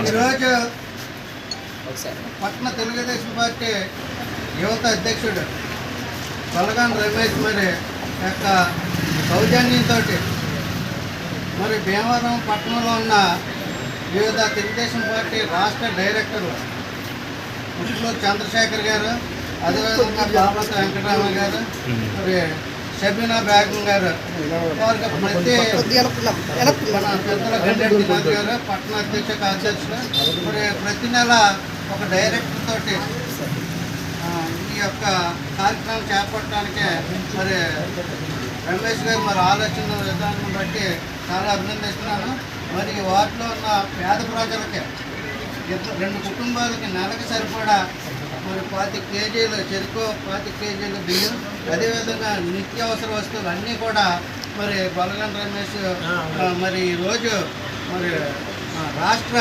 ఈరోజు పట్న తెలుగుదేశం పార్టీ యువత అధ్యక్షుడు కొలగాన్ రమేష్ మరి యొక్క సౌజన్యంతో మరి భీమవరం పట్టణంలో ఉన్న వివిధ తెలుగుదేశం పార్టీ రాష్ట్ర డైరెక్టర్లు ముఖ్యులు చంద్రశేఖర్ గారు అదేవిధంగా బాపత వెంకటరామ గారు మరి షబీనా బేగం గారు. వారికి ప్రతి మన పెద్దల గారు పట్టణ అధ్యక్ష కార్యదర్శులు ప్రతి నెల ఒక డైరెక్టర్ తోటి ఈ యొక్క కార్యక్రమం చేపట్టడానికి మరి రమేష్ గారు మరి ఆలోచన విధానం బట్టి చాలా అభినందిస్తున్నాను. మరి ఈ వార్డులో ఉన్న పేద ప్రజలకి రెండు కుటుంబాలకి నెలకు సరిపడా మరి పాతి కేజీలు చెరుకు పాతి కేజీలు బియ్యం అదేవిధంగా నిత్యావసర వస్తువులు అన్నీ కూడా మరి బలగన్ రమేష్ మరి ఈరోజు మరి రాష్ట్ర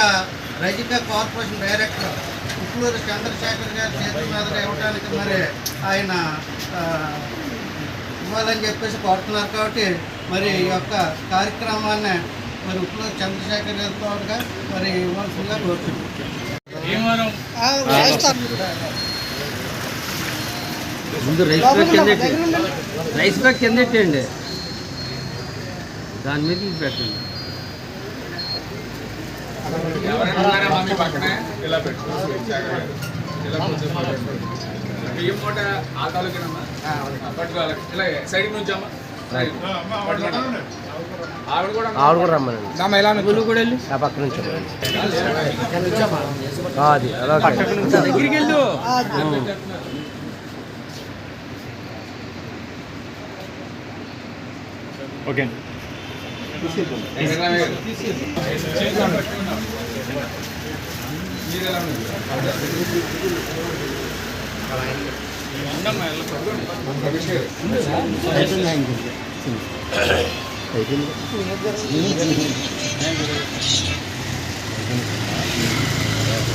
రజిక కార్పొరేషన్ డైరెక్టర్ ఉట్లూరు చంద్రశేఖర్ గారి చేతుల మీదుగా ఇవ్వడానికి మరి ఆయన ఇవ్వాలని చెప్పేసి కోరుతున్నారు కాబట్టి మరి ఈ యొక్క కార్యక్రమాన్ని మరి ఉట్లూరు చంద్రశేఖర్ గారి తోడుగా మరి ఇవ్వాల్సిందిగా కోరుతున్నాం. ముందు రైస్ బ్యాగ్ కింద. రైస్ బ్యాగ్ కింద పెట్టండి దాని మీద ఇది పెట్టండి. ఇలా పెట్టు. ఇలా కూర్చో బియ్యం మూట ఆ తాలూకేనమ్మా పట్టుకోవాలి. ఇలా సైడ్ నుంచి అమ్మా. పట్టుకోండి ఆవిడ కూడా రమ్మనండి. నువ్వు కూడా వెళ్ళి. ఆ పక్క నుంచి ఆ, అది ఓకే. మీరు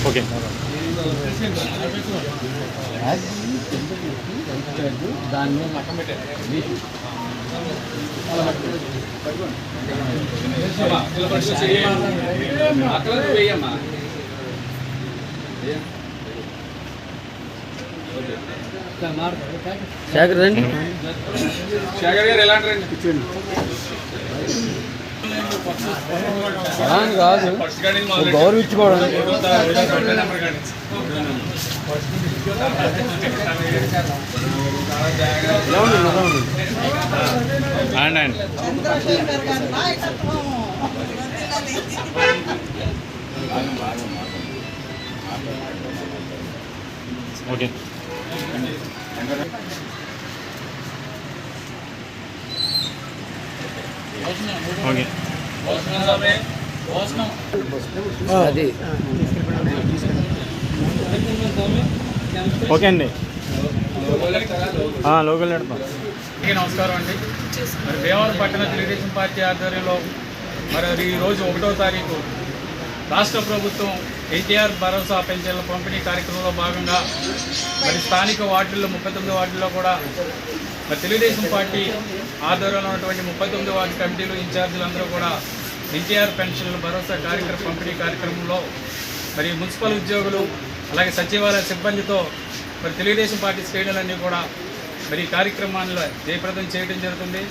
ఓకే. దాని మీద మట్టం వెయ్యమ్మా శేఖర్ రండి. శేఖర్ గారు ఎలా అంటారండి అలా అని కాదు. గౌరవించుకోవడం ఓకే. ఓకే. అది. ఓకే అండి. లోకల్ అందరికీ నమస్కారం అండి. మరి భీమవరం పట్టణ తెలుగుదేశం పార్టీ ఆధ్వర్యంలో మరి ఈ రోజు ఒకటో తారీఖు రాష్ట్ర ప్రభుత్వం ఎన్టీఆర్ భరోసా పెన్షన్ల పంపిణీ కార్యక్రమంలో భాగంగా మరి స్థానిక వార్డుల్లో ముప్పై తొమ్మిది వార్డుల్లో కూడా మరి తెలుగుదేశం పార్టీ ఆధ్వర్యంలో ఉన్నటువంటి ముప్పై తొమ్మిది వార్డు కమిటీలు ఇన్ఛార్జీలు అందరూ కూడా ఎన్టీఆర్ పెన్షన్ల భరోసా కార్యక్రమ పంపిణీ కార్యక్రమంలో మరి మున్సిపల్ ఉద్యోగులు అలాగే సచివాలయ సిబ్బందితో మరి తెలుగుదేశం పార్టీ శ్రేణులన్నీ కూడా మరి కార్యక్రమాన్ని జయప్రదం చేయడం జరుగుతుంది.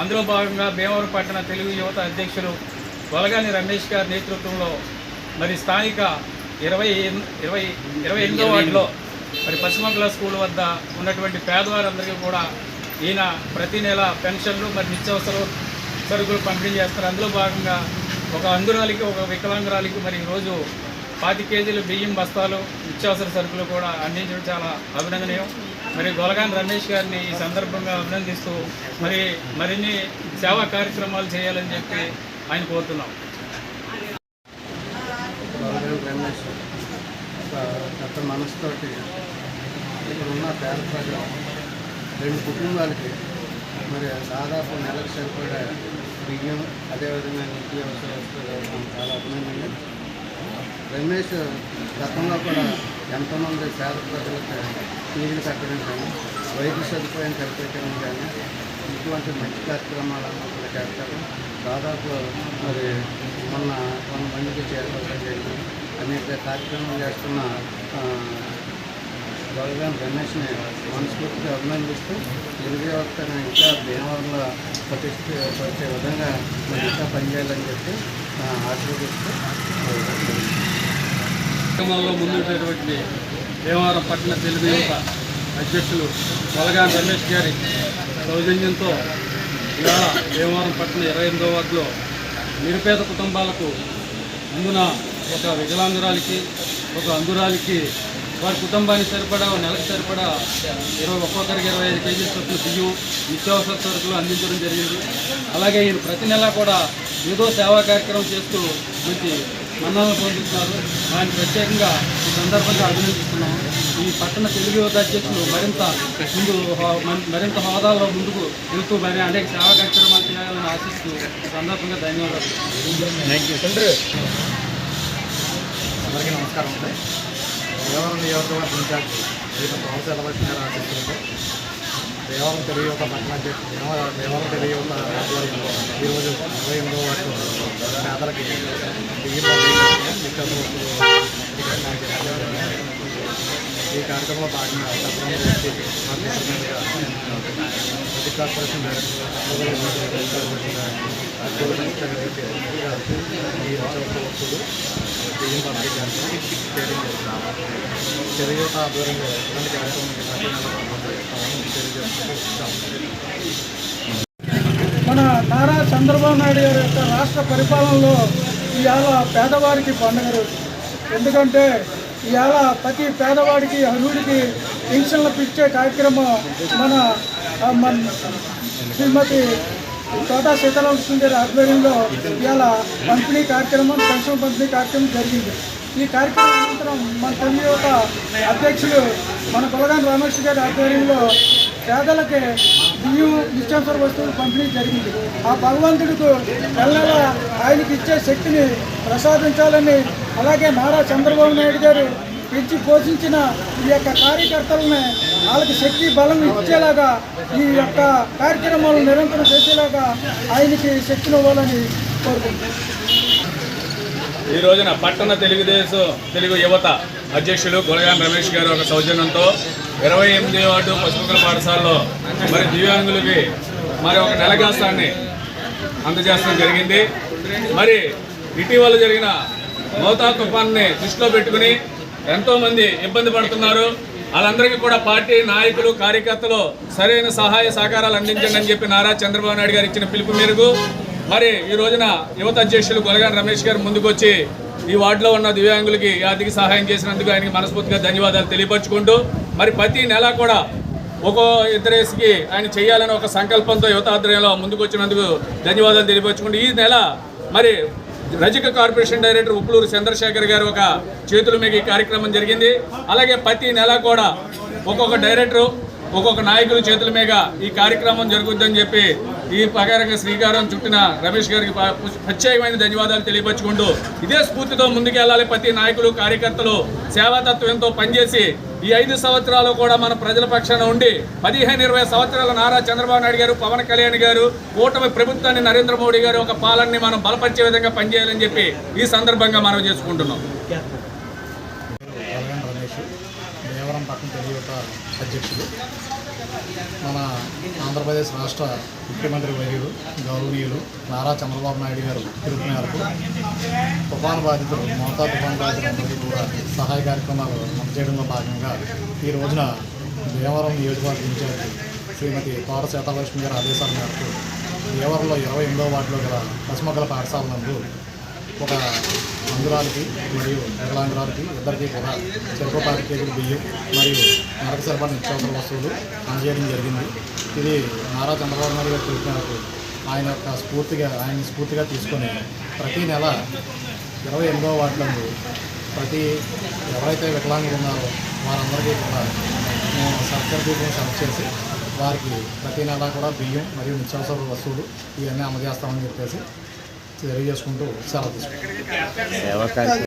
అందులో భాగంగా భీమవరం పట్టణ తెలుగు యువత అధ్యక్షులు వలగాని రమేష్ గారి నేతృత్వంలో మరి స్థానిక ఇరవై ఇరవై ఇరవై ఎనిమిదో వార్డులో మరి పశ్చిమగల స్కూల్ వద్ద ఉన్నటువంటి పేదవారందరికీ కూడా ఈయన ప్రతి నెల పెన్షన్లు మరి నిత్యావసర సరుకులు పంపిణీ చేస్తారు. అందులో భాగంగా ఒక అంగురాలికి ఒక వికలాంగురాలికి మరి ఈరోజు పాతి కేజీలు బియ్యం బస్తాలు నిత్యావసర సరుకులు కూడా అందించడం చాలా అభినందనీయం. మరి గొలగాన్ రమేష్ గారిని ఈ సందర్భంగా అభినందిస్తూ మరి మరిన్ని సేవా కార్యక్రమాలు చేయాలని చెప్పి ఆయన కోరుతున్నాం. రమేష్ గత మనసుతోటి ఇక్కడ ఉన్న పేద ప్రజలు రెండు కుటుంబాలకి మరి దాదాపు నెలకు సరిపడే బియ్యం అదేవిధంగా నీటి వస్తువులు ఇవ్వడం చాలా అభినందనీయం రమేష్ గతంలో కూడా ఎంతోమంది పేద ప్రజలకు ఫీజులు కట్టడం కానీ వైద్య సదుపాయం కల్పించడం కానీ ఇటువంటి మంచి కార్యక్రమాలను కూడా చేస్తారు. దాదాపు మరి మొన్న వంద మందికి చేరుకోవడం జరిగింది. అనేక కార్యక్రమాలు చేస్తున్న గౌరవ రమేష్ని మనస్ఫూర్తిగా అభినందిస్తూ తెలుగు వ్యవస్థను ఇంకా భీమవరంలో ప్రతిష్ఠ విధంగా మరి ఇంకా పనిచేయాలని చెప్పి ఆశీర్వదిస్తూ కార్యక్రమంలో ముందుండేటువంటి పట్టణ తెలుగు యువత అధ్యక్షులు బలగా రమేష్ గారి సౌజన్యంతో ఇవాళ దేవవరం పట్టణ ఇరవై ఎనిమిదో వార్డులో నిరుపేద కుటుంబాలకు ముందున ఒక వికలాంగురాలికి ఒక అందురాలికి వారి కుటుంబానికి సరిపడా నెలకు సరిపడా ఇరవై ఒక్కొక్కరికి ఇరవై ఐదు కేజీల చొప్పున బియ్యం నిత్యావసర సరుకులు అందించడం జరిగింది. అలాగే ఈయన ప్రతి నెల కూడా ఏదో సేవా కార్యక్రమం చేస్తూ మంచి మన్నలను పొందుతున్నారు ఆయన ప్రత్యేకంగా ఈ సందర్భంగా అభినందిస్తున్నాం ఈ పట్టణ తెలుగు యువత అధ్యక్షులు మరింత ముందు మరింత హోదాలో ముందుకు వెళ్తూ మరి అనేక సేవా కార్యక్రమాలు చేయాలని ఆశిస్తూ ఈ సందర్భంగా ధన్యవాదాలు. థ్యాంక్ యూ అందరికీ నమస్కారం దేవరం నియోజకవర్గ ఇన్ఛార్జ్ శ్రీమతి పవన్ సెలవలసిన గారు ఆశిస్తుంటే దేవరం తెలియక పట్టణ అధ్యక్షుడు దేవ- దేవరం తెలుగు ఆధ్వర్యంలో ఈరోజు ఇరవై ఎనిమిదో వాటిలో పేదలకి ఈ కార్యక్రమంలో భాగంగా సత్రం కార్పొరేషన్ ఈ తెలుగు ఆధ్వర్యంలో ఇలాంటి కార్యక్రమం మన నారా చంద్రబాబు నాయుడు గారి యొక్క రాష్ట్ర పరిపాలనలో ఇవాళ పేదవారికి పండుగ రోజు. ఎందుకంటే ఇవాళ ప్రతి పేదవాడికి అర్హుడికి పెన్షన్లు పిచ్చే కార్యక్రమం మన శ్రీమతి తోటా సీతారాం గారి ఆధ్వర్యంలో ఇవాళ పంపిణీ కార్యక్రమం సంక్షేమ పంపిణీ కార్యక్రమం జరిగింది. ఈ కార్యక్రమం అనంతరం మన తెలుగు యొక్క అధ్యక్షులు మన కొలగాని రమేష్ గారి ఆధ్వర్యంలో పేదలకి బియ్యం నిత్యావసర వస్తువులు పంపిణీ జరిగింది. ఆ భగవంతుడికి నెల ఆయనకి ఇచ్చే శక్తిని ప్రసాదించాలని అలాగే నారా చంద్రబాబు నాయుడు గారు పెంచి పోషించిన ఈ యొక్క కార్యకర్తలని వాళ్ళకి శక్తి బలం ఇచ్చేలాగా ఈ యొక్క కార్యక్రమాలను నిరంతరం చేసేలాగా ఆయనకి శక్తిని ఇవ్వాలని కోరుకుంటున్నాను ఈ రోజున పట్టణ తెలుగుదేశం తెలుగు యువత అధ్యక్షులు గులగాన్ రమేష్ గారు ఒక సౌజన్యంతో ఇరవై ఎనిమిది వార్డు పశుపకుల పాఠశాలలో మరి దివ్యాంగులకి మరి ఒక నెలగాస్తాన్ని అందజేస్తడం జరిగింది. మరి ఇటీవల జరిగిన మోతా తుఫాన్ని దృష్టిలో పెట్టుకుని ఎంతోమంది ఇబ్బంది పడుతున్నారు. వాళ్ళందరికీ కూడా పార్టీ నాయకులు కార్యకర్తలు సరైన సహాయ సహకారాలు అందించండి అని చెప్పి నారా చంద్రబాబు నాయుడు గారు ఇచ్చిన పిలుపు మేరకు మరి ఈ రోజున యువత అధ్యక్షులు గొలగాని రమేష్ గారు ముందుకొచ్చి ఈ వార్డులో ఉన్న దివ్యాంగులకి ఆర్థిక సహాయం చేసినందుకు ఆయనకి మనస్ఫూర్తిగా ధన్యవాదాలు తెలియపరచుకుంటూ మరి ప్రతి నెల కూడా ఒక్కో ఇద్దరేసికి ఆయన చేయాలని ఒక సంకల్పంతో యువత ఆధ్వర్యంలో ముందుకు వచ్చినందుకు ధన్యవాదాలు తెలియపరచుకుంటూ ఈ నెల మరి రజక కార్పొరేషన్ డైరెక్టర్ ఉప్పులూరు చంద్రశేఖర్ గారు ఒక చేతుల మీద ఈ కార్యక్రమం జరిగింది. అలాగే ప్రతి నెల కూడా ఒక్కొక్క డైరెక్టరు ఒక్కొక్క నాయకుల చేతుల మీద ఈ కార్యక్రమం జరుగుతుందని చెప్పి ఈ ప్రకారంగా శ్రీకారం చుట్టిన రమేష్ గారికి ప్రత్యేకమైన ధన్యవాదాలు తెలియపరచుకుంటూ ఇదే స్ఫూర్తితో ముందుకెళ్ళాలి ప్రతి నాయకులు కార్యకర్తలు సేవాతత్వంతో పనిచేసి ఈ ఐదు సంవత్సరాలు కూడా మన ప్రజల పక్షాన ఉండి పదిహేను ఇరవై సంవత్సరాల నారా చంద్రబాబు నాయుడు గారు పవన్ కళ్యాణ్ గారు కూటమి ప్రభుత్వాన్ని నరేంద్ర మోడీ గారు ఒక పాలనని మనం బలపరిచే విధంగా పనిచేయాలని చెప్పి ఈ సందర్భంగా మనం చేసుకుంటున్నాం. దేవరం అధ్యక్షుడు. మన ఆంధ్రప్రదేశ్ రాష్ట్ర ముఖ్యమంత్రి వర్యులు గౌరవనీయులు నారా చంద్రబాబు నాయుడు గారు పిలుపు మేరకు తుఫాను బాధితులు మోతా తుఫాను బాధితులందరికీ కూడా సహాయ కార్యక్రమాలు అందజేయడంలో భాగంగా ఈ రోజున దేవరం నియోజకవర్గ ఇన్ఛార్జి శ్రీమతి పౌర సీతాలక్ష్మి గారి ఆదేశాల మేరకు దేవరంలో ఇరవై ఎనిమిదో వార్డులో గల పసుమగల పాఠశాల నందు ఒక అందురాలకి మరియు వికలాంగురాలకి ఇద్దరికీ కూడా చెరుకు పాతి కేజీలు బియ్యం మరియు నరక సరిపడిన నిత్యావసర వస్తువులు అందజేయడం జరిగింది. ఇది నారా చంద్రబాబు నాయుడు గారు చూసినప్పుడు ఆయన యొక్క స్ఫూర్తిగా ఆయన స్ఫూర్తిగా తీసుకొని ప్రతి నెల ఇరవై ఎనిమిదవ వాటిలో ప్రతి ఎవరైతే వికలాంగులు ఉన్నారో వారందరికీ కూడా మేము సర్కార్ బియ్యం సెలెక్ట్ చేసి వారికి ప్రతి నెల కూడా బియ్యం మరియు నిత్యావసర వస్తువులు ఇవన్నీ అందజేస్తామని చెప్పేసి తెలియజేసుకుంటూ సెలవు తీసుకుంటాం